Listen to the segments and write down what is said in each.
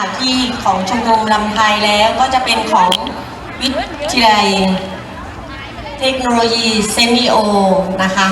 ากที่ของชมรมลำไทยแล้วก็จะเป็นของวิทยาลัยเทคโนโลยีเซมิโอนะคะ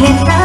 Hiện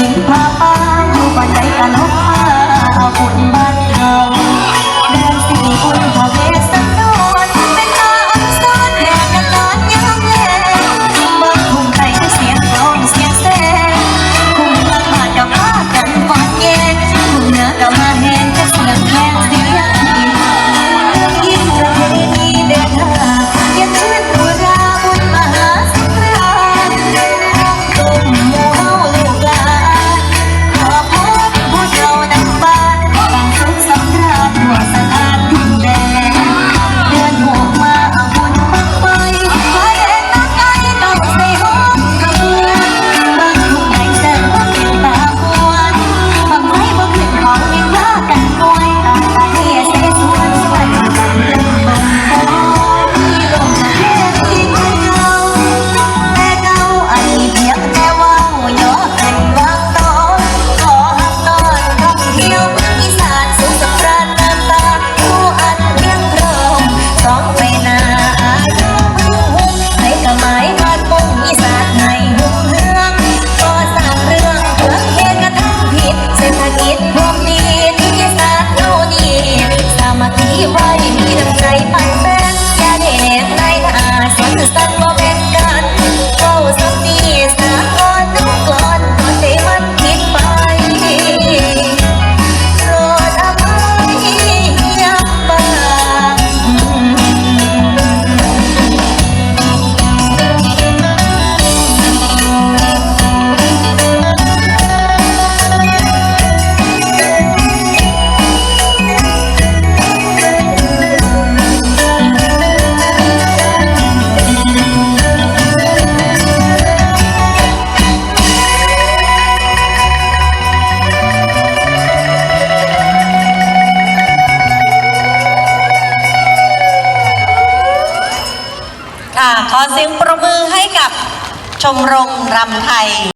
สิพาป้าอยู่บ้านใดกันเนาะบุญ มรมรำไทย